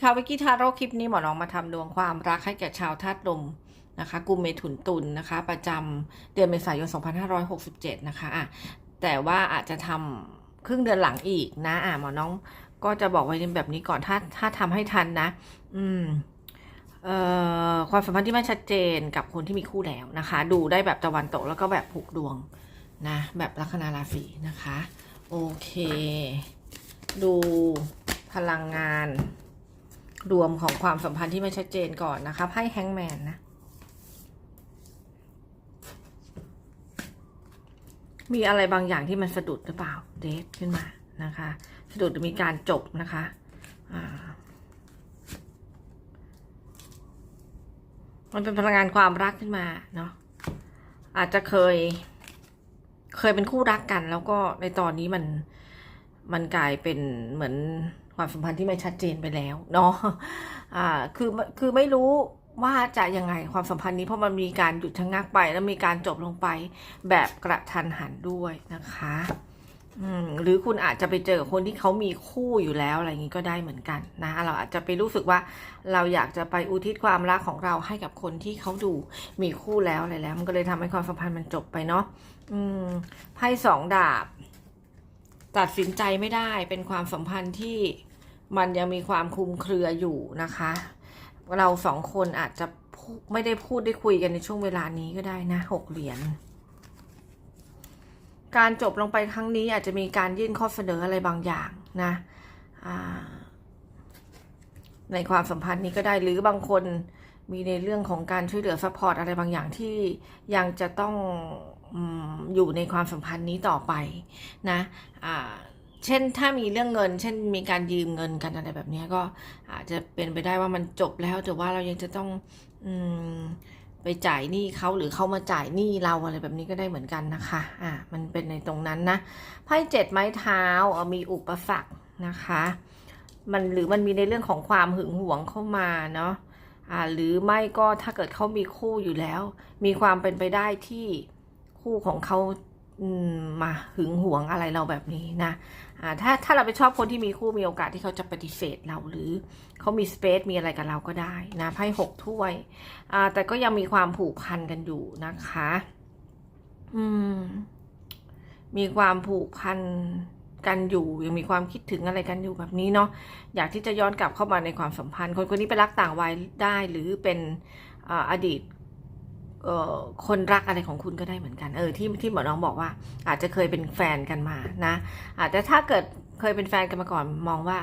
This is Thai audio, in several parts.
ค่ะวิกกี้ทาโร่คลิปนี้หมอน้องมาทำดวงความรักให้แก่ชาวธาตุลมนะคะกุมเมถุนตุลนะคะ ประจำเดือนเมษายน 2567 นะคะอะแต่ว่าอาจจะทำครึ่งเดือนหลังอีกนะ อะหมอน้องก็จะบอกไว้ในแบบนี้ก่อนถ้าถ้าทำให้ทันนะ อืมเอ่อความสัมพันธ์ที่ไม่ชัดเจนกับคนที่มีคู่แล้วนะคะ ดูได้แบบตะวันตกแล้วก็แบบผูกดวงนะ แบบลัคนาราศีนะคะ โอเค ดูพลังงาน รวมของความสัมพันธ์ที่ไม่ชัดเจนก่อนนะคะไพ่แฮงแมนนะ มีอะไรบางอย่างที่มันสะดุดหรือเปล่าเดทขึ้นมานะคะ สะดุดมีการจบนะคะมันเป็นพลังงานความรักขึ้นมาเนาะอาจจะเคย เคยเป็นคู่รักกัน แล้วก็ในตอนนี้มันมันกลายเป็นเหมือน ความสัมพันธ์ที่ไม่ชัดเจนไปแล้วเนาะอ่าคือคือไม่รู้ว่าจะยังไงความสัมพันธ์นี้เพราะมันมีการหยุดชะงักไป แล้วมีการจบลงไปแบบกระทันหันด้วยนะคะหรือคุณอาจจะไปเจอคนที่เขามีคู่อยู่แล้วอะไรอย่างนี้ก็ได้เหมือนกันนะ เราอาจจะไปรู้สึกว่าเราอยากจะไปอุทิศความรักของเราให้กับคนที่เขาดูมีคู่แล้วอะไรแล้ว มันก็เลยทำให้ความสัมพันธ์มันจบไปเนาะอืมไพ่สองดาบ ตัดสินใจไม่ได้เป็นความสัมพันธ์ที่ มันยังมีความคลุมเครืออยู่นะคะ เราสองคนอาจจะพูดไม่ได้พูดได้คุยกันในช่วงเวลานี้ก็ได้นะหกเหรียญการจบลงไปครั้งนี้อาจจะมีการยื่นข้อเสนออะไรบางอย่างนะในความสัมพันธ์นี้ก็ได้หรือบางคนมีในเรื่องของการช่วยเหลือซัพพอร์ตอะไรบางอย่างที่ยังจะต้องอืมอยู่ในความสัมพันธ์นี้ต่อไปนะอ่า เช่นถ้ามีเรื่องเงิน เช่นมีการยืมเงินกันอะไรแบบนี้ก็อาจจะเป็นไปได้ว่ามันจบแล้วแต่ว่าเรายังจะต้องอืมไปจ่ายหนี้เขาหรือเขามาจ่ายหนี้เราอะไรแบบนี้ก็ได้เหมือนกันนะคะอ่ามันเป็นในตรงนั้นนะไพ่เจ็ดไม้เท้าเออมีอุปสรรคนะคะ มันหรือมันมีในเรื่องของความหึงหวงเข้ามาเนาะอ่าหรือไม่ก็ถ้าเกิดเขามีคู่อยู่แล้ว มีความเป็นไปได้ที่คู่ของเขา มาหึงหวงอะไรเราแบบนี้นะถ้าถ้าเราไปชอบคนที่มีคู่มีโอกาสที่เขาจะปฏิเสธเราหรือเขามีสเปซมีอะไรกับเราก็ได้นะไพ่หกถ้วยแต่ก็ยังมีความผูกพันกันอยู่นะคะ อืม มีความผูกพันกันอยู่ยังมีความคิดถึงอะไรกันอยู่แบบนี้เนาะอยากที่จะย้อนกลับเข้ามาในความสัมพันธ์ คนคนนี้ไปรักต่างวัยได้หรือเป็นออดีต คนรักอะไรของคุณก็ได้เหมือนกันเออที่ที่หมอน้องบอกว่า อาจจะเคยเป็นแฟนกันมานะอาจจะถ้าเกิดเคยเป็นแฟนกันมาก่อนมองว่า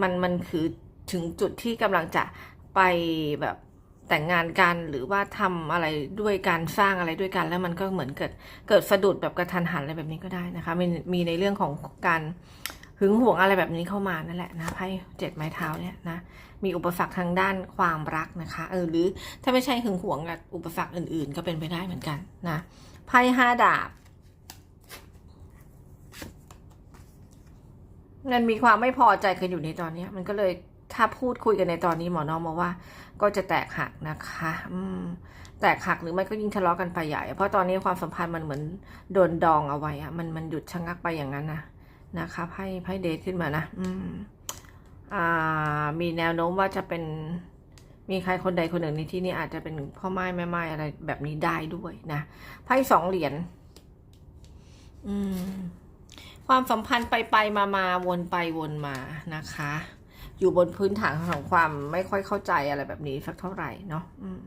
มันมันคือถึงจุดที่กำลังจะไปแบบแต่งงานกันหรือว่าทำอะไรด้วยการสร้างอะไรด้วยกันแล้วมันก็เหมือนเกิดเกิดสะดุดแบบกระทันหันอะไรแบบนี้ก็ได้นะคะมีมีในเรื่องของการึงหวงอะไรแบบนี้เข้ามานั่นแหละนะไพ่เจ็ดไม้เท้าเนี่ยนะมีอุปสรรคทางด้านความรักนะคะ เออหรือถ้าไม่ใช่หึงหวงกับอุปสรรคอื่น ๆ ก็เป็นไปได้เหมือนกันนะไพ่ห้าดาบมันมีความไม่พอใจกันอยู่ในตอนนี้มันก็เลยถ้าพูดคุยกันในตอนนี้หมอน้องมาว่า ก็จะแตกหักนะคะอืมแตกหักหรือไม่ก็ยิ่งทะเลาะกันไปใหญ่ เพราะตอนนี้ความสัมพันธ์มันเหมือนโดนดองเอาไว้อะมันมันหยุดชะงักไปอย่างนั้นนะ นะคะไพ่ไพ่เดทขึ้นมานะอืมอ่ามีแนวโน้มว่าจะเป็นมีใครคนใดคนหนึ่งในที่นี้อาจจะเป็นพ่อไม้แม่ไม้อะไรแบบนี้ได้ด้วยนะไพ่สองเหรียญอืมความสัมพันธ์ไปไปมามาวนไปวนมานะคะ อยู่บนพื้นฐานของความไม่ค่อยเข้าใจอะไรแบบนี้สักเท่าไหร่เนาะอืม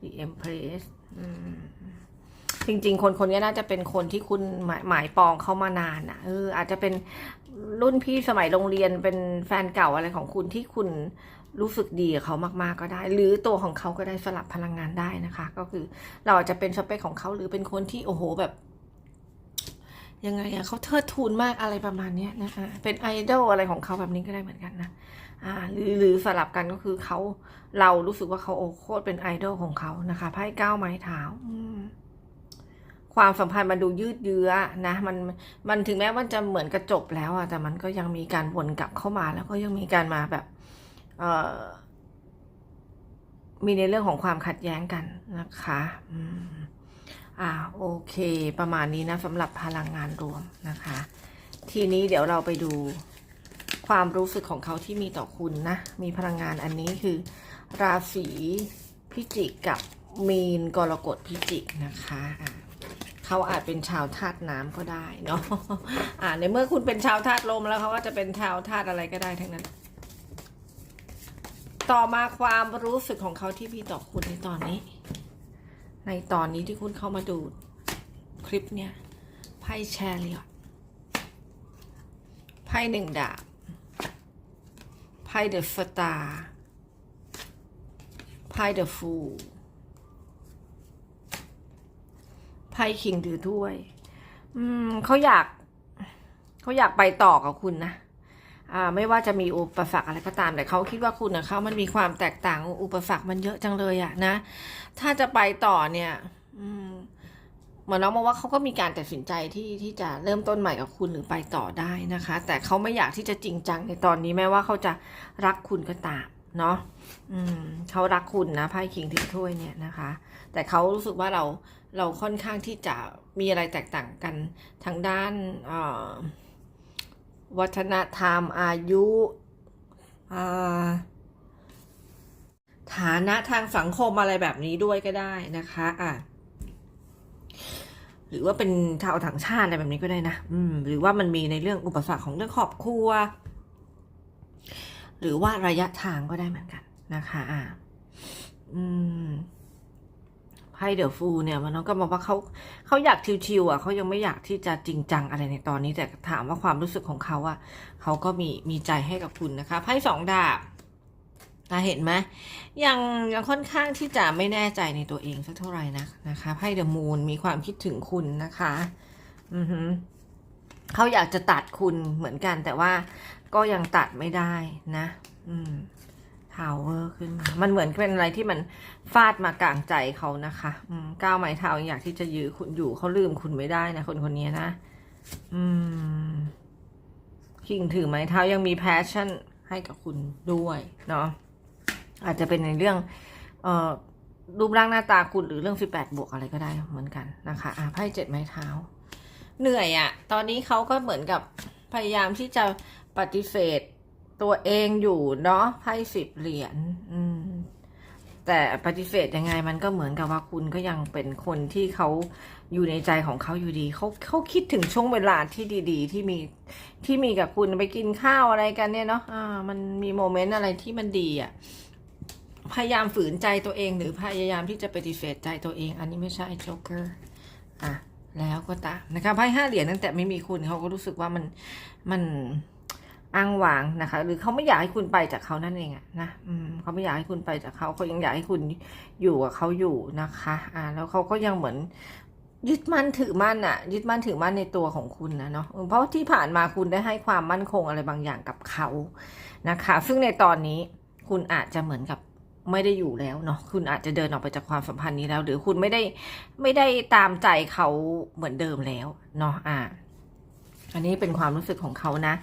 The Empress อืม จริง ๆ คนคนนี้น่าจะเป็นคนที่คุณหมายหมายปองเขามานานอะ่ะเอออาจจะเป็นรุ่นพี่สมัยโรงเรียนเป็นแฟนเก่าอะไรของคุณที่คุณรู้สึกดีกับเขามากๆก็ได้ หรือตัวของเขาก็ได้สลับพลังงานได้นะคะ ก็คือเราอาจจะเป็นสเปคของเขาหรือเป็นคนที่โอ้โหแบบยังไงอะเขาเทิดทูนมากอะไรประมาณเนี้ยนะคะเป็นไอดอลอะไรของเขาแบบนี้ก็ได้เหมือนกันนะอ่าหรือหรือสลับกันก็คือเขาเรารู้สึกว่าเขาโอโคตรเป็นไอดอลของเขานะคะไพ่เก้าไม้เท้าอืม ความสัมพันธ์มันดูยืดเยื้อนะมันมันถึงแม้ว่าจะเหมือนกระจบแล้วอะแต่มันก็ยังมีการวนกลับเข้ามาแล้วก็ยังมีการมาแบบเอ่อมีในเรื่องของความขัดแย้งกันนะคะอืมอ่าโอเค ประมาณนี้นะสำหรับพลังงานรวมนะคะ ทีนี้เดี๋ยวเราไปดูความรู้สึกของเขาที่มีต่อคุณนะ มีพลังงานอันนี้คือ ราศีพิจิกกับมีนกรกฎพิจิกนะคะอะ เขาอาจเป็นชาวธาตุน้ำก็ได้เนาะอ่าในเมื่อคุณเป็นชาวธาตุลมแล้วเขาก็จะเป็นชาวธาตุอะไรก็ได้ทั้งนั้น ต่อมาความรู้สึกของเขาที่มีต่อคุณในตอนนี้ ในตอนนี้ที่คุณเข้ามาดูคลิปเนี่ยไพ่แชร์เลียไพ่หนึ่งดาบไพ่เดอะสตาร์ไพ่เดอะฟูลไพ่คิงถือถ้วย อืมเขาอยากเขาอยากไปต่อกับคุณนะอ่าไม่ว่าจะมีอุปสรรคอะไรก็ตามแต่เขาคิดว่าคุณนะเขามันมีความแตกต่างอุปสรรคมันเยอะจังเลยอะนะ ถ้าจะไปต่อเนี่ย อืมเหมือนน้องมองว่าเขาก็มีการตัดสินใจที่ที่จะเริ่มต้นใหม่กับคุณหรือไปต่อได้นะคะ แต่เขาไม่อยากที่จะจริงจังในตอนนี้แม้ว่าเขาจะรักคุณก็ตามเนาะอืมเขารักคุณนะไพ่คิงถือถ้วยเนี่ยนะคะ แต่เขารู้สึกว่าเรา เราค่อนข้างที่จะมีอะไรแตกต่างกันทางด้านวัฒนธรรมอายุาฐานะทางสังคมอะไรแบบนี้ด้วยก็ได้นะคะอะหรือว่าเป็นชาวต่างชาติอะไรแบบนี้ก็ได้นะ อืม หรือว่ามันมีในเรื่องอุปสรรคของเรื่องครอบครัว หรือว่าระยะทางก็ได้เหมือนกันนะคะ อ่า อืม ไพ่เดอะฟูเนี่ยมันก็มองว่าเขาเขาอยากชิวๆอะเขายังไม่อยากที่จะจริงจังอะไรในตอนนี้แต่ถามว่าความรู้สึกของเขาอะเขาก็มีมีใจให้กับคุณนะคะไพ่สองดาบตาเห็นไหมยังยังค่อนข้างที่จะไม่แน่ใจในตัวเองสักเท่าไหร่นะนะคะไพ่เดอะมูนมีความคิดถึงคุณนะคะ อือฮึเขาอยากจะตัดคุณเหมือนกัน แต่ว่าก็ยังตัดไม่ได้นะ อืม ทาวเวอร์ขึ้นมา มันเหมือนเป็นอะไรที่มันฟาดมากลางใจเขานะคะอืมก้าวไม้เท้าอยากที่จะยื้อคุณอยู่เขาลืมคุณไม่ได้นะคนคนนี้นะ อืมคิงถือไม้เท้ายังมีแพชชั่นให้กับคุณด้วยเนาะอาจจะเป็นในเรื่อง เอ่อรูปร่างหน้าตาคุณหรือเรื่อง 18 บวกอะไรก็ได้เหมือนกันนะคะอะไพ่เจ็ดไม้เท้า เหนื่อยอะ่ะตอนนี้เขาก็เหมือนกับพยายามที่จะปฏิเสธ ตัวเองอยู่เนาะไพ่สิบเหรียญแต่ปฏิเสธยังไงมันก็เหมือนกับว่าคุณก็ยังเป็นคนที่เขาอยู่ในใจของเขาอยู่ดีเขาเขาคิดถึงช่วงเวลาที่ดี ๆ ที่มีที่มีกับคุณไปกินข้าวอะไรกันเนี่ยเนาะอ่า มันมีโมเมนต์อะไรที่มันดีอะ่ะพยายามฝืนใจตัวเอง หรือพยายามที่จะปฏิเสธใจตัวเอง อันนี้ไม่ใช่โจ๊กเกอร์อะแล้วก็ตามนะคะไพ่ห้าเหรียญตั้งแต่ไม่มีคุณเขาก็รู้สึกว่ามันมัน อ้างวางนะคะ หรือเขาไม่อยากให้คุณไปจากเขานั่นเองอะนะอืมเขาไม่อยากให้คุณไปจากเขาเขายังอยากให้คุณอยู่กับเขาอยู่นะคะ อ่า แล้วเขาก็ยังเหมือนยึดมั่นถือมั่นอะยึดมั่นถือมั่นในตัวของคุณนะเนาะเพราะที่ผ่านมาคุณได้ให้ความมั่นคงอะไรบางอย่างกับเขานะคะ ซึ่งในตอนนี้คุณอาจจะเหมือนกับไม่ได้อยู่แล้วเนาะคุณอาจจะเดินออกไปจากความสัมพันธ์นี้แล้ว หรือคุณไม่ได้ไม่ได้ตามใจเขาเหมือนเดิมแล้วเนาะอ่า อันนี้เป็นความรู้สึกของเขานะ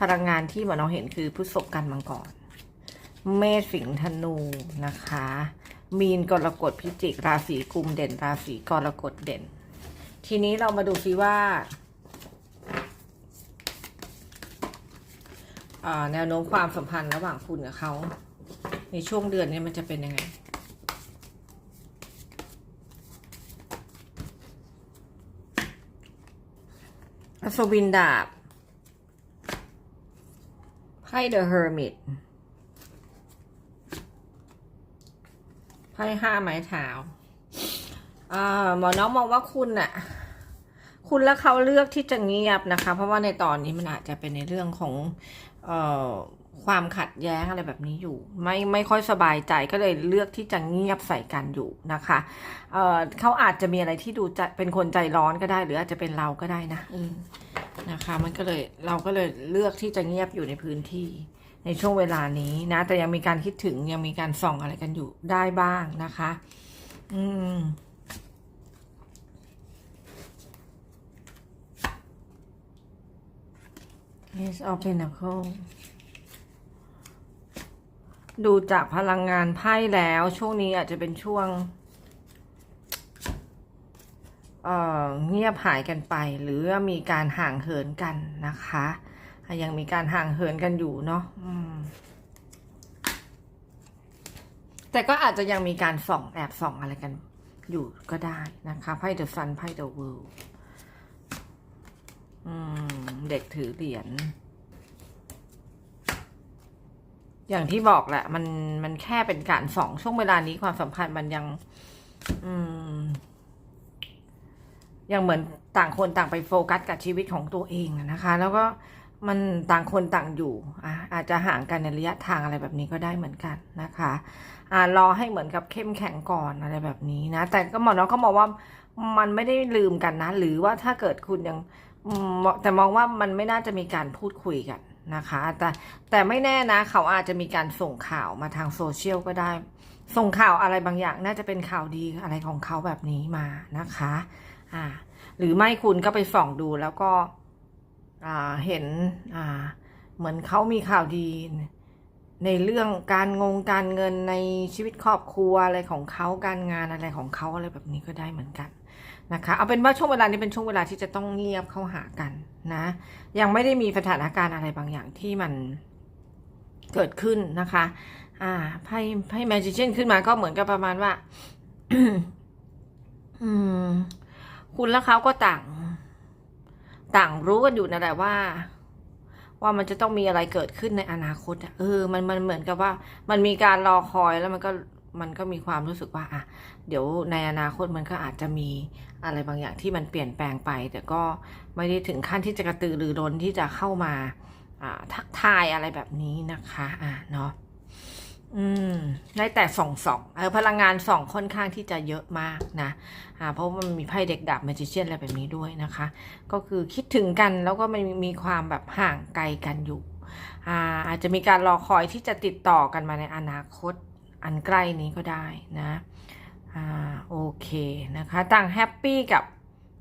พลังงานที่มันเราเห็นคือพฤษภกันมังกรเมษสิงห์ธนูนะคะ มีนกรกฎพิจิก ราศีกุมเด่น ราศีกรกฎเด่น ทีนี้เรามาดูซิว่าแนวโน้มความสัมพันธ์ระหว่างคุณกับเขา ในช่วงเดือนนี้มันจะเป็นยังไงอัศวินดาบ พ่เดอะเฮอร์มิตไพ่ห้าไม้เท้าอ่าหมอน้องมองว่าคุณน่ะ คุณและเขาเลือกที่จะเงียบนะคะ เพราะว่าในตอนนี้มันอาจจะเป็นในเรื่องของเอ่อความขัดแย้งอะไรแบบนี้อยู่ ไม่ไม่ค่อยสบายใจก็เลยเลือกที่จะเงียบใส่กันอยู่นะคะเอ่อเขาอาจจะมีอะไรที่ดูจะเป็นคนใจร้อนก็ได้ หรืออาจจะเป็นเราก็ได้นะอื นะคะ มันก็เลยเราก็เลยเลือกที่จะเงียบอยู่ในพื้นที่ในช่วงเวลานี้นะ แต่ยังมีการคิดถึงยังมีการส่องอะไรกันอยู่ได้บ้างนะคะ อืม Ace of Pentacles ดูจากพลังงานไพ่แล้ว ช่วงนี้อาจจะเป็นช่วง เงียบหายกันไป หรือมีการห่างเหินกันนะคะยังมีการห่างเหินกันอยู่เนาะแต่ก็อาจจะยังมีการส่องแอบส่องอะไรกันอยู่ก็ได้นะคะไพ่เดอะซันไพ่เดอะเวิลด์เด็กถือเหรียญอย่างที่บอกแหละ มันมันแค่เป็นการส่องช่วงเวลานี้ความสัมพันธ์มันยัง อืม ยังเหมือนต่างคนต่างไปโฟกัสกับชีวิตของตัวเองนะคะ แล้วก็มันต่างคนต่างอยู่อะอาจจะห่างกันในระยะทางอะไรแบบนี้ก็ได้เหมือนกันนะคะอ่ารอให้เหมือนกับเข้มแข็งก่อนอะไรแบบนี้นะ แต่ก็หมอน้องก็มองว่ามันไม่ได้ลืมกันนะ หรือว่าถ้าเกิดคุณยังแต่มองว่ามันไม่น่าจะมีการพูดคุยกันนะคะ แต่แต่ไม่แน่นะ เขาอาจจะมีการส่งข่าวมาทางโซเชียลก็ได้ ส่งข่าวอะไรบางอย่างน่าจะเป็นข่าวดีอะไรของเขาแบบนี้มานะคะ อ่า หรือไม่คุณก็ไปส่องดูแล้วก็อ่าเห็นอ่า เหมือนเขามีข่าวดี ในเรื่องการงงการเงินในชีวิตครอบครัวอะไรของเขาการงานอะไรของเขาอะไรแบบนี้ก็ได้เหมือนกันนะคะเอาเป็นว่าช่วงเวลานี้เป็นช่วงเวลาที่จะต้องเงียบเข้าหากันนะ ยังไม่ได้มีสถานการณ์อะไรบางอย่างที่มันเกิดขึ้นนะคะ อ่าไพ่ไพ่แมจิเชนขึ้นมาก็เหมือนกับประมาณว่า อืม คุณและเขาก็ต่าง ต่างรู้กันอยู่นั่นแหละว่า ว่ามันจะต้องมีอะไรเกิดขึ้นในอนาคตเออ มันมันเหมือนกับว่า มันมีการรอคอยแล้วมันก็มันก็มีความรู้สึกว่าอะเดี๋ยวในอนาคตมันก็อาจจะมีอะไรบางอย่างที่มันเปลี่ยนแปลงไป แต่ก็ไม่ได้ถึงขั้นที่จะกระตือรือร้นที่จะเข้ามาทักทายอะไรแบบนี้นะคะ อะเนาะ อืมได้แต่สองสองเออพลังงานสองค่อนข้างที่จะเยอะมากนะอ่าเพราะมันมีไพ่เด็กดับ m มจิเชียนอะไรแบบนี้ด้วยนะคะ ก็คือคิดถึงกันแล้วก็มันมีความแบบห่างไกลกันอยู่อ่าอาจจะมีการรอคอยที่จะติดต่อกันมาในอนาคตอันใกล้นี้ก็ได้นะอ่าโอเคนะคะต่างแฮปปี้กับ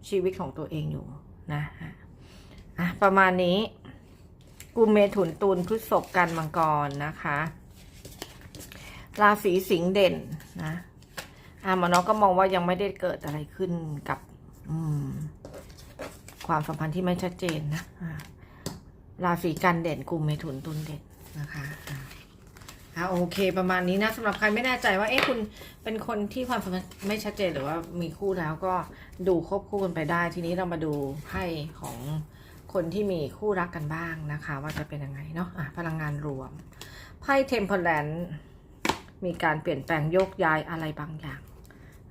ชีวิตของตัวเองอยู่นะอะประมาณนี้กุมเมถุนตุลพฤษภกันมังกรนะคะ ราศีสิงห์เด่นนะอ่าหมอน้องก็มองว่ายังไม่ได้เกิดอะไรขึ้นกับ อืม ความสัมพันธ์ที่ไม่ชัดเจนนะอ่าราศีกันเด่นกลุ่มเมถุนตุลเด่นนะคะอ่าโอเค ประมาณนี้นะสำหรับใครไม่แน่ใจว่า เอ๊ะคุณเป็นคนที่ความสัมพันธ์ไม่ชัดเจนหรือว่ามีคู่แล้วก็ดูควบคู่กันไปได้ ทีนี้เรามาดูไพ่ของคนที่มีคู่รักกันบ้างนะคะ ว่าจะเป็นยังไงเนาะอะพลังงานรวมไพ่เทมเพลน มีการเปลี่ยนแปลงโยกย้ายอะไรบางอย่าง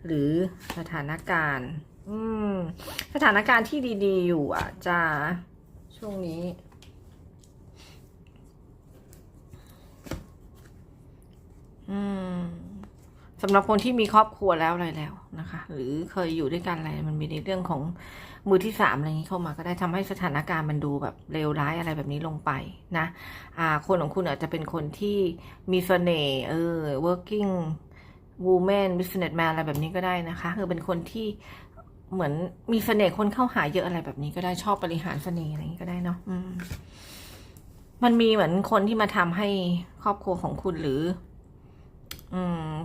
หรือสถานการณ์ อืม สถานการณ์ที่ดีๆ อยู่อะจะช่วงนี้ อืม สำหรับคนที่มีครอบครัวแล้วอะไรแล้วนะคะ หรือเคยอยู่ด้วยกันอะไรมันมีในเรื่องของมือที่สามอะไรอย่างนี้เข้ามาก็ได้ทำให้สถานการณ์มันดูแบบเลวร้ายอะไรแบบนี้ลงไปนะอ่าคนของคุณอาจจะเป็นคนที่มีเสน่ห์เออ working woman businessman อะไรแบบนี้ก็ได้นะคะคือเป็นคนที่เหมือนมีเสน่ห์คนเข้าหาเยอะอะไรแบบนี้ก็ได้ชอบบริหารเสน่ห์อะไรอย่างนี้ก็ได้เนาะมมันมีเหมือนคนที่มาทำให้ครอบครัวของคุณหรือ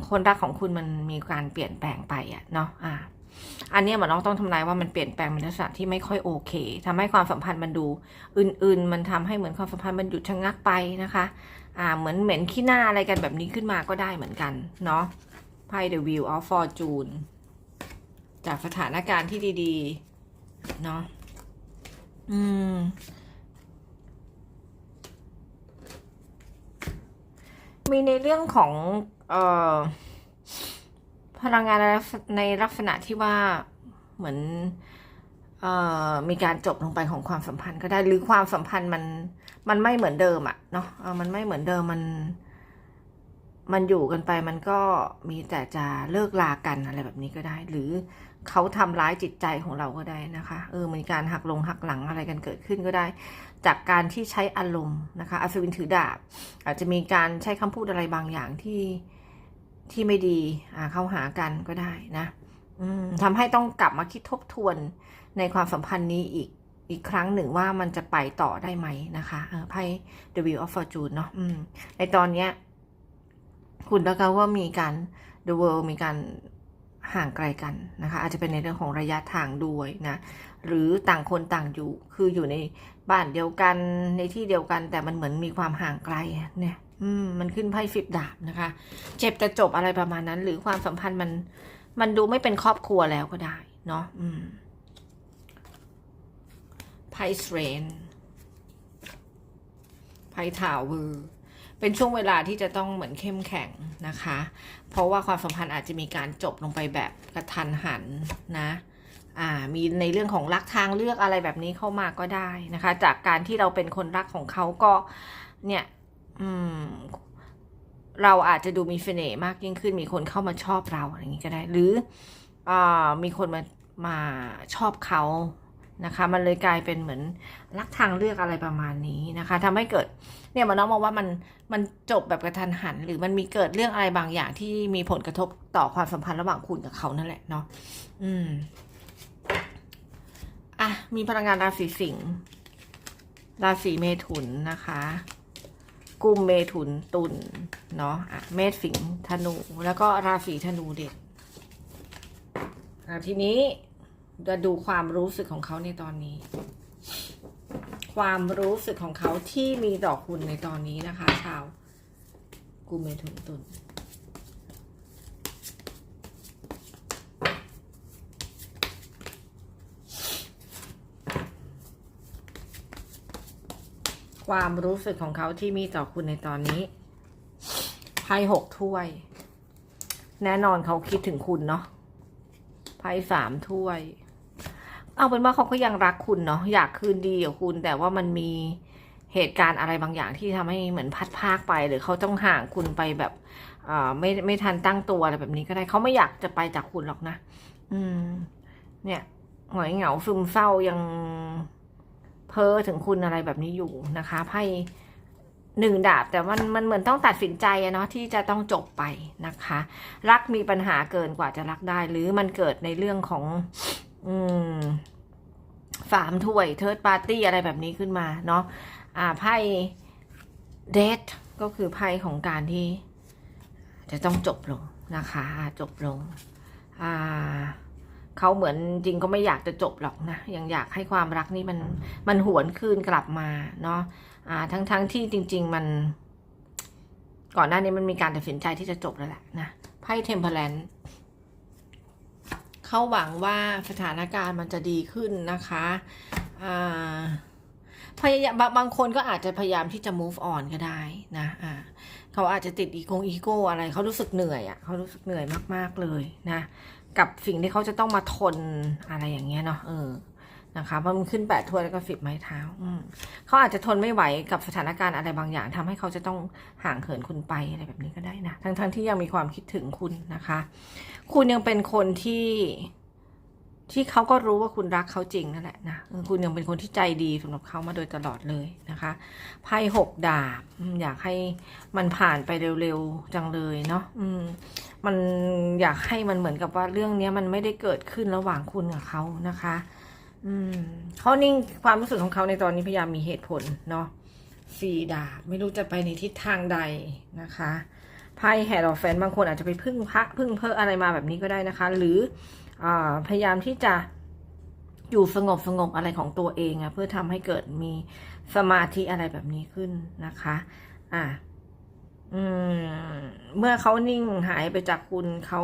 คนรักของคุณมันมีการเปลี่ยนแปลงไปอะเนาะอ่าอันนี้หมอน้องต้องทำนายว่ามันเปลี่ยนแปลงในลักษณะที่ไม่ค่อยโอเคทำให้ความสัมพันธ์มันดู อื่น ๆ มันทำให้เหมือนความสัมพันธ์มันหยุดชะงักไปนะคะ อ่า เหมือนเหม็นขี้หน้าอะไรกันแบบนี้ขึ้นมาก็ได้เหมือนกันเนาะไพ่ The Wheel of Fortune จากสถานการณ์ที่ดี ๆ เนาะอืม มีในเรื่องของเอ่อพลังงานในลักษณะที่ว่าเหมือนเอ่อมีการจบลงไปของความสัมพันธ์ก็ได้หรือความสัมพันธ์มันมันไม่เหมือนเดิมอะเนาะมันไม่เหมือนเดิมมัน มันอยู่กันไปมันก็มีแต่จะเลิกลากันอะไรแบบนี้ก็ได้ หรือเขาทำร้ายจิตใจของเราก็ได้นะคะ เออมีการหักลงหักหลังอะไรกันเกิดขึ้นก็ได้ จากการที่ใช้อารมณ์นะคะอัศวินถือดาบ อาจจะมีการใช้คำพูดอะไรบางอย่างที่ที่ไม่ดีเข้าหากันก็ได้นะทำให้ต้องกลับมาคิดทบทวนในความสัมพันธ์นี้อีกอีกครั้งหนึ่งว่ามันจะไปต่อได้ไหมนะคะไพ่ The Wheel of Fortune เนาะในตอนเนี้ยคุณแล้วก็ว่ามีการ The World มีการห่างไกลกันนะคะ อาจจะเป็นในเรื่องของระยะทางด้วยนะ หรือต่างคนต่างอยู่คืออยู่ใน บ้านเดียวกันในที่เดียวกัน แต่มันเหมือนมีความห่างไกลเนี่ย อืม มันขึ้นไพ่สิบดาบนะคะ เจ็บจะจบอะไรประมาณนั้น หรือความสัมพันธ์มัน มันดูไม่เป็นครอบครัวแล้วก็ได้ เนาะอืมไพ่เทรนไพ่ถาวเวอร์เป็นช่วงเวลาที่จะต้องเหมือนเข้มแข็งนะคะ เพราะว่าความสัมพันธ์อาจจะมีการจบลงไปแบบกระทันหันนะ อ่ามีในเรื่องของรักทางเลือกอะไรแบบนี้เข้ามาก็ได้นะคะ จากการที่เราเป็นคนรักของเขาก็เนี่ยอืมเราอาจจะดูมีเสน่ห์มากยิ่งขึ้น มีคนเข้ามาชอบเราอะไรอย่างนี้ก็ได้ หรืออมีคนมามาชอบเขานะคะ มันเลยกลายเป็นเหมือนรักทางเลือกอะไรประมาณนี้นะคะทำให้เกิดเนี่ยมันน้องมองว่ามันมันจบแบบกระทันหัน หรือมันมีเกิดเรื่องอะไรบางอย่างที่มีผลกระทบต่อความสัมพันธ์ระหว่างคุณกับเขานั่นแหละเนาะอืม อะ มีพลังงานราศีสิงห์ ราศีเมถุนนะคะกุมเมถุนตุลเนาะ อะ เมษสิงห์ ธนู แล้วก็ราศีธนูเด่นอะทีนี้จะดูความรู้สึกของเขาในตอนนี้ ความรู้สึกของเขาที่มีต่อคุณในตอนนี้นะคะ ชาวกุมเมถุนตุล ความรู้สึกของเขาที่มีต่อคุณในตอนนี้ไพ่หกถ้วย แน่นอนเขาคิดถึงคุณเนาะไพ่สามถ้วย เอาเป็นว่าเขาก็ยังรักคุณเนาะอยากคืนดีกับคุณ แต่ว่ามันมีเหตุการณ์อะไรบางอย่างที่ทำให้เหมือนพัดพากไป หรือเขาต้องห่างคุณไปแบบอไม่ไม่ทันตั้งตัวอะไรแบบนี้ก็ได้เขาไม่อยากจะไปจากคุณหรอกนะ อืม เนี่ยหงอยเหงาซึมเศร้ายัง เพ้อถึงคุณอะไรแบบนี้อยู่นะคะไพ่หนึ่งดาบแต่มันมันเหมือนต้องตัดสินใจอะเนาะที่จะต้องจบไปนะคะ รักมีปัญหาเกินกว่าจะรักได้ หรือมันเกิดในเรื่องของ อืมสามถ้วยเทิร์ดปาร์ตี้อะไรแบบนี้ขึ้นมาเนาะอ่าไพ่เดทก็คือไพ่ของการที่ จะต้องจบลงนะคะ จบลง อ่า เขาเหมือนจริงก็ไม่อยากจะจบหรอกนะยังอยากให้ความรักนี่มันมันหวนคืนกลับมาเนาะอ่าทั้งทั้งที่จริง ๆ มัน ก่อนหน้านี้มันมีการตัดสินใจที่จะจบแล้วแหละนะไพ่เทมเพลนเขาหวังว่าสถานการณ์มันจะดีขึ้นนะคะอ่าพยายามบางบางคนก็อาจจะพยายามที่จะ move on ก็ได้นะอ่าเขาอาจจะติดอีโกอีโก้อะไร เขารู้สึกเหนื่อยอะ่ะเขารู้สึกเหนื่อยมากๆเลยนะ กับสิ่งที่เขาจะต้องมาทนอะไรอย่างเงี้ยเนาะเออนะคะเพราะมันขึ้นแปดถ้วยแล้วก็สิบไม้เท้าอืมเขาอาจจะทนไม่ไหวกับสถานการณ์อะไรบางอย่างทำให้เขาจะต้องห่างเหินคุณไปอะไรแบบนี้ก็ได้นะทั้งๆทที่ยังมีความคิดถึงคุณนะคะ คุณยังเป็นคนที่ที่เขาก็รู้ว่าคุณรักเขาจริงนั่นแหละนะคุณยังเป็นคนที่ใจดีสำหรับเขามาโดยตลอดเลยนะคะไพ่หกดาบอยากให้มันผ่านไปเร็วๆจังเลยเนาะ มันอยากให้มันเหมือนกับว่าเรื่องนี้มันไม่ได้เกิดขึ้นระหว่างคุณกับเขานะคะ อืมเขานิ่งความรู้สึกของเขาในตอนนี้พยายามมีเหตุผลเนาะสีดาบไม่รู้จะไปในทิศทางใดนะคะไพ่แฮร์ดอแฟนบางคนอาจจะไปพึ่งพระพึ่งเพ้ออะไรมาแบบนี้ก็ได้นะคะ หรืออพยายามที่จะอยู่สงบสงบอะไรของตัวเองอะเพื่อทำให้เกิดมีสมาธิอะไรแบบนี้ขึ้นนะคะ อะ อืม เมื่อเขานิ่งหายไปจากคุณเขา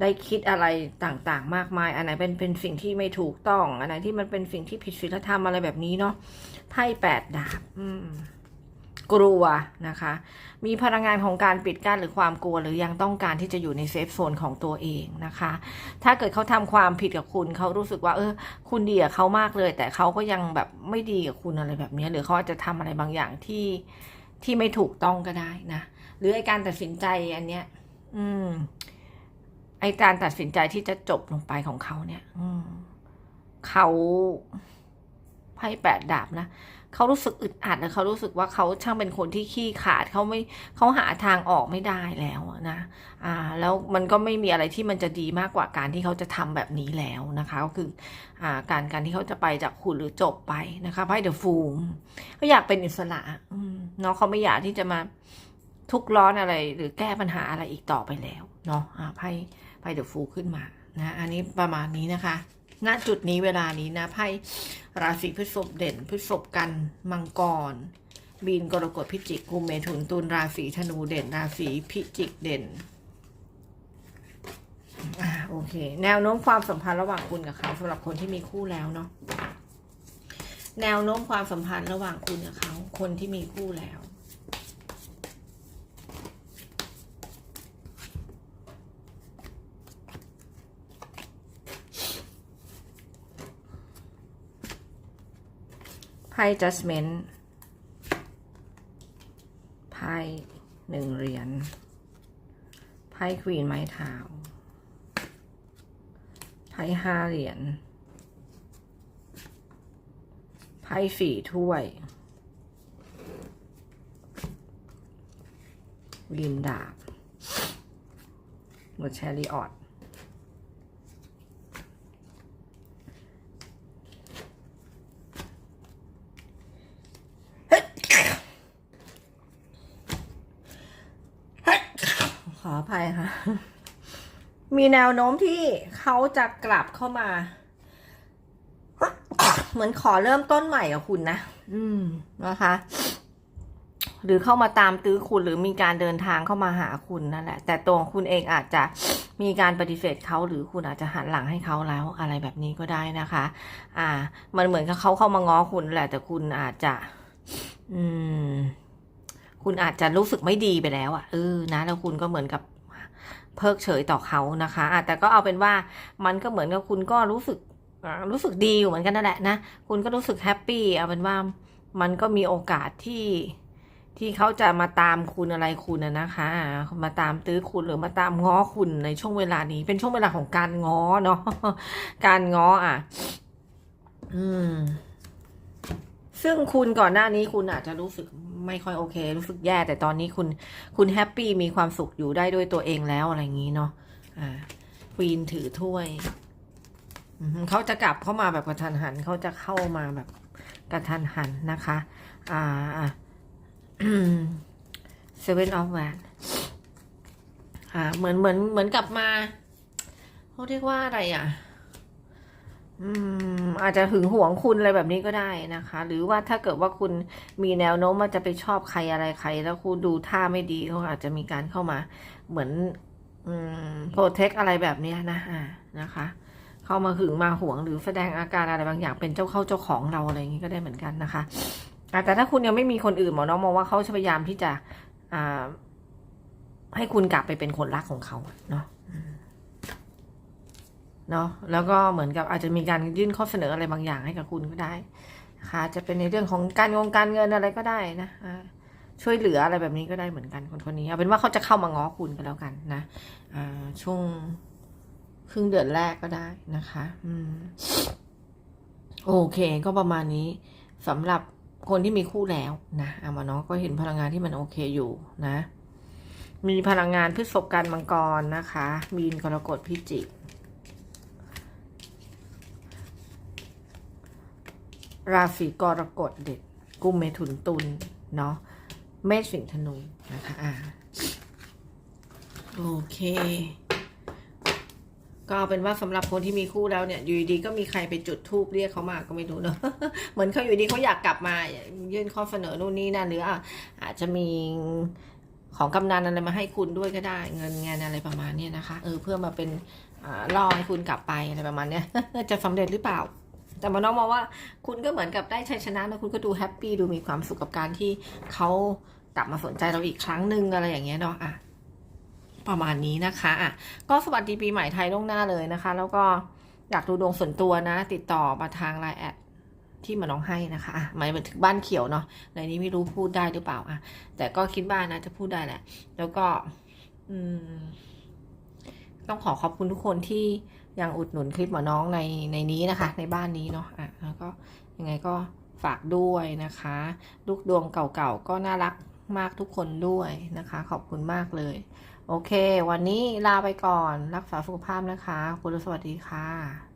ได้คิดอะไรต่างๆ มากมาย อันไหนเป็นเป็นสิ่งที่ไม่ถูกต้อง อันไหนที่มันเป็นสิ่งที่ผิดศีลธรรมอะไรแบบนี้เนาะไพ่แปดดาบอืมกลัวนะคะ มีพลังงานของการปิดกั้นหรือความกลัวหรือยังต้องการที่จะอยู่ในเซฟโซนของตัวเองนะคะ ถ้าเกิดเขาทำความผิดกับคุณเขารู้สึกว่า เออ คุณดีกับเขามากเลย แต่เขาก็ยังแบบไม่ดีกับคุณอะไรแบบนี้ หรือเขาอาจจะทำอะไรบางอย่างที่ ที่ไม่ถูกต้องก็ได้นะหรือไอการตัดสินใจอันเนี้ย อืม ไอการตัดสินใจที่จะจบลงไปของเขาเนี่ย อืมเขาไพ่แปดดาบนะ เขารู้สึกอึดอัดและเขารู้สึกว่าเขาช่างเป็นคนที่ขี้ขาดเขาไม่เขาหาทางออกไม่ได้แล้วนะอ่าแล้วมันก็ไม่มีอะไรที่มันจะดีมากกว่าการที่เขาจะทำแบบนี้แล้วนะคะก็คืออ่าการการที่เขาจะไปจากคุณหรือจบไปนะคะไพ่เดอะฟูมเขาอยากเป็นอิสระเนาะเขาไม่อยากที่จะมาทุกข์ร้อนอะไรหรือแก้ปัญหาอะไรอีกต่อไปแล้วเนาะอ่าไพ่ไพ่เดอะฟูขึ้นมานะอันนี้ประมาณนี้นะคะ ณจุดนี้เวลานี้นะไพ่ราศีพฤษภเด่นพฤษภกันมังกร บีนกรกฎพิจิกกุมเมถุนตุลราศีธนูเด่น ราศีพิจิกเด่นอ่าโอเค แนวโน้มความสัมพันธ์ระหว่างคุณกับเขาสำหรับคนที่มีคู่แล้วเนาะแนวโน้มความสัมพันธ์ระหว่างคุณกับเขาคนที่มีคู่แล้ว พ่ judgment ไพ่หนึ่งเหรียญไพ่ควีนไม้เท้าไพ่ห้าเหรียญไพ่สี่ถ้วยวินดาบหมดแชริออต ขออภัยค่ะ มีแนวโน้มที่เขาจะกลับเข้ามา เหมือนขอเริ่มต้นใหม่กับคุณนะ อืมนะคะ หรือเข้ามาตามตื้อคุณหรือมีการเดินทางเข้ามาหาคุณนั่นแหละ แต่ตัวของคุณเองอาจจะมีการปฏิเสธเขาหรือคุณอาจจะหันหลังให้เขาแล้วอะไรแบบนี้ก็ได้นะคะ อ่า มันเหมือนกับเขาเข้ามาง้อคุณแหละ แต่คุณอาจจะ อืม คุณอาจจะรู้สึกไม่ดีไปแล้วอะ่ะเออนะแล้วคุณก็เหมือนกับเพิกเฉยต่อเขานะคะะแต่ก็เอาเป็นว่ามันก็เหมือนกับคุณก็รู้สึกรู้สึกดีอยู่เหมือนกันนั่นแหละนะ คุณก็รู้สึกแฮปปี้เอาเป็นว่ามันก็มีโอกาสที่ที่เขาจะมาตามคุณอะไรคุณนะคะ มาตามตื้อคุณหรือมาตามง้อคุณในช่วงเวลานี้ เป็นช่วงเวลาของการง้อเนาะการง้ออะ อืม ซึ่งคุณก่อนหน้านี้คุณอาจจะรู้สึก ไม่ค่อยโอเค รู้สึกแย่ แต่ตอนนี้คุณคุณแฮปปี้มีความสุขอยู่ได้ด้วยตัวเองแล้วอะไรอย่างนี้เนาะอ่าควีนถือถ้วยเขาจะกลับเข้ามาแบบกระทันหันเขาจะเข้ามาแบบกระทันหันนะคะ อ่าอ่า seven of w a n อ่าเหมือนเหมือนเหมือนกลับมาเขาเรียกว่าอะไรอะ อืมอาจจะหึงหวงคุณอะไรแบบนี้ก็ได้นะคะ หรือว่าถ้าเกิดว่าคุณมีแนวโน้มว่าจะไปชอบใครอะไรใคร แล้วคุณดูท่าไม่ดีเขาอาจจะมีการเข้ามา เหมือนอืมโปรเทคอะไรแบบนี้นะอ่านะคะ เข้ามาหึงมาหวงหรือแสดงอาการอะไรบางอย่างเป็นเจ้าเข้าเจ้าของเราอะไรอย่างนี้ก็ได้เหมือนกันนะคะอะแต่ถ้าคุณยังไม่มีคนอื่นหมอน้องมองว่าเขาพยายามที่จะอ่าให้คุณกลับไปเป็นคนรักของเขาเนาะ เนาะแล้วก็เหมือนกับอาจจะมีการยื่นข้อเสนออะไรบางอย่างให้กับคุณก็ได้นะคะจะเป็นในเรื่องของการงงการเงินอะไรก็ได้นะช่วยเหลืออะไรแบบนี้ก็ได้เหมือนกันคนคนนี้เอาเป็นว่าเขาจะเข้ามาง้อคุณก็แล้วกันนะช่วงครึ่งเดือนแรกก็ได้นะคะอืมโอเค ก็ประมาณนี้สำหรับคนที่มีคู่แล้วนะอามาเนาะก็เห็นพลังงานที่มันโอเคอยู่นะ มีพลังงานพฤษภกันมังกรนะคะ มีนกรกฎพิจิก ราศีกรกฎเด็ดกุมเมถุนตุลเนาะเมษสิงธนูนะคะอ่าโอเค ก็เป็นว่าสำหรับคนที่มีคู่แล้วเนี่ย อยู่ดีก็มีใครไปจุดทูบเรียกเขามาก็ไม่รู้เนอะเหมือนเขาอยู่ดีเขาอยากกลับมายื่นข้อเสนอนู่นนี่นั่นหรืออะอาจจะมีของกำนันอะไรมาให้คุณด้วยก็ได้ เงินงานอะไรประมาณนี้นะคะ เออเพื่อมาเป็นอ่าล่อให้คุณกลับไปอะไรประมาณเนี้ยจะสำเร็จหรือเปล่า แต่มาน้องมองว่าคุณก็เหมือนกับได้ชัยชนะนะคุณก็ดูแฮปปี้ดูมีความสุขกับการที่เขากลับมาสนใจเราอีกครั้งหนึ่งอะไรอย่างเงี้ยเนาะอะประมาณนี้นะคะอะก็สวัสดีปีใหม่ไทยล่วงหน้าเลยนะคะ แล้วก็อยากดูดวงส่วนตัวนะ ติดต่อมาทางไลน์แอดที่มาน้องให้นะคะอะหมายถึงบ้านเขียวเนาะในนี้ไม่รู้พูดได้หรือเปล่าอะแต่ก็คิดว่านะจะพูดได้แหละ แล้วก็ อืม ต้องขอขอบคุณทุกคนที่ ยังอุดหนุนคลิปหมอน้องในในนี้นะคะ ในบ้านนี้เนาะอะแล้วก็ยังไงก็ฝากด้วยนะคะ ลูกดวงเก่าๆก็น่ารักมากทุกคนด้วยนะคะ ขอบคุณมากเลย โอเค วันนี้ลาไปก่อน รักษาสุขภาพนะคะ คุณสวัสดีค่ะ